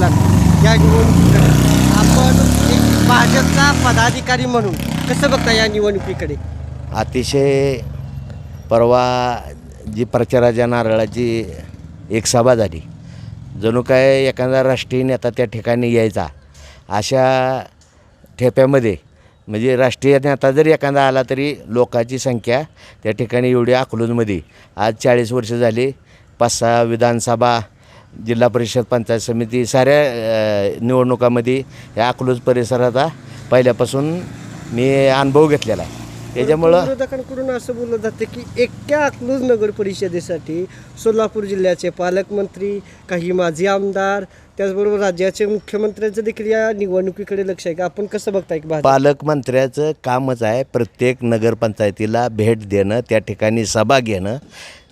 लागली या निवडणुकीकडे आपण एक भाजपचा पदाधिकारी म्हणून कसं बघता या निवडणुकीकडे? अतिशय परवा जी प्रचाराच्या नारळाची एक सभा झाली. जणू काय एखादा राष्ट्रीय नेता त्या ठिकाणी यायचा. अशा ठेप्यामध्ये म्हणजे राष्ट्रीय नेता जरी एखादा आला तरी लोकांची संख्या त्या ठिकाणी एवढी अकलूजमध्ये आज चाळीस वर्ष झाली पाच सहा विधानसभा जिल्हा परिषद पंचायत समिती साऱ्या निवडणुकामध्ये या अकलूज परिसराचा पहिल्यापासून मी अनुभव घेतलेला आहे. त्याच्यामुळं विरोधकांकडून असं बोललं जाते की एक्या अकलूज नगर परिषदेसाठी सोलापूर जिल्ह्याचे पालकमंत्री काही माजी आमदार त्याचबरोबर राज्याचे मुख्यमंत्र्यांचं देखील या निवडणुकीकडे लक्ष आहे का? आपण कसं बघताय की पालकमंत्र्याचं कामच आहे प्रत्येक नगरपंचायतीला भेट देणं त्या ठिकाणी सभा घेणं.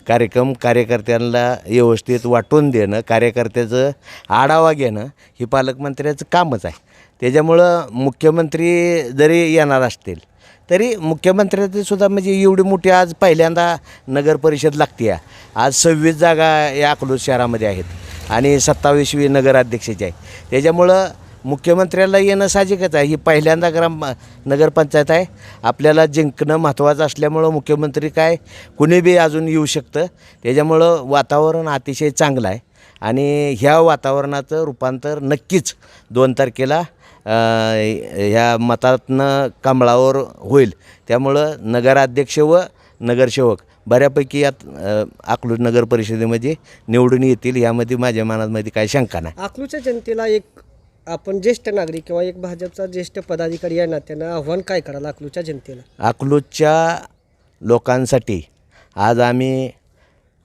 कार्यक्रम कार्यकर्त्यांना व्यवस्थित वाटून देणं कार्यकर्त्याचं आढावा घेणं ही पालकमंत्र्याचं कामच आहे. त्याच्यामुळं मुख्यमंत्री जरी येणार असतील तरी मुख्यमंत्र्याचीसुद्धा म्हणजे एवढी मोठी आज पहिल्यांदा नगर परिषद लागते आहे आज सव्वीस जागा या अकलूज शहरामध्ये आहेत आणि सत्तावीसवी नगराध्यक्षाची आहे. त्याच्यामुळं मुख्यमंत्र्याला येणं साहजिकच आहे. ही पहिल्यांदा ग्राम नगरपंचायत आहे. आपल्याला जिंकणं महत्त्वाचं असल्यामुळं मुख्यमंत्री काय कुणी बी अजून येऊ शकतं. त्याच्यामुळं वातावरण अतिशय चांगलं आहे. आणि ह्या वातावरणाचं रूपांतर नक्कीच दोन तारखेला ह्या मतातनं कमळावर होईल. त्यामुळं नगराध्यक्ष व नगरसेवक बऱ्यापैकी यात अकलूज नगर परिषदेमध्ये निवडून येतील. यामध्ये माझ्या मनामध्ये काही शंका नाही. अकलूजच्या जनतेला एक आपण ज्येष्ठ नागरिक किंवा एक भाजपचा ज्येष्ठ पदाधिकारी या नात्यानं आव्हान काय कराल अकलूच्या जनतेला? अकलूजच्या लोकांसाठी आज आम्ही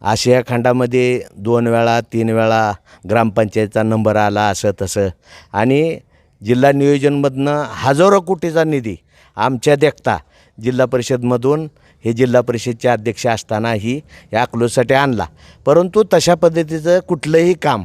आशिया खंडामध्ये दोन वेळा तीन वेळा ग्रामपंचायतचा नंबर आला असं तसं. आणि जिल्हा नियोजनमधनं हजारो कोटीचा निधी आमच्या देखता जिल्हा परिषदमधून हे जिल्हा परिषदचे अध्यक्ष असतानाही या अकलूजसाठी आणला. परंतु तशा पद्धतीचं कुठलंही काम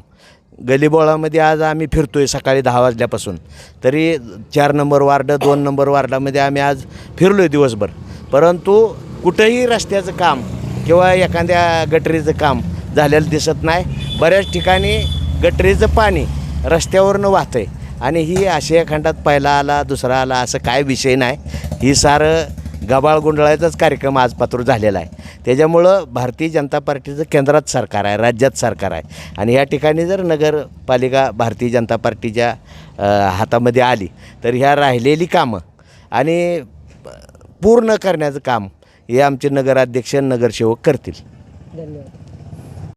गलीबोळामध्ये आज आम्ही फिरतो आहे सकाळी दहा वाजल्यापासून. तरी चार नंबर वार्ड दोन नंबर वार्डामध्ये आम्ही आज फिरलो आहे दिवसभर. परंतु कुठंही रस्त्याचं काम किंवा एखाद्या गटरीचं काम झालेलं दिसत नाही. बऱ्याच ठिकाणी गटरीचं पाणी रस्त्यावरनं वाहतं आहे आणि ही आशिया खंडात पहिला आला दुसरा आला असं काय विषय नाही. ही सारं गबाळ गुंडाळायचाच कार्यक्रम आज पात्र झालेला आहे. त्याच्यामुळं भारतीय जनता पार्टीचं केंद्रात सरकार आहे राज्यात सरकार आहे. आणि या ठिकाणी जर नगरपालिका भारतीय जनता पार्टीच्या हातामध्ये आली तर ह्या राहिलेली कामं आणि पूर्ण करण्याचं काम हे आमचे नगराध्यक्ष नगरसेवक करतील. धन्यवाद.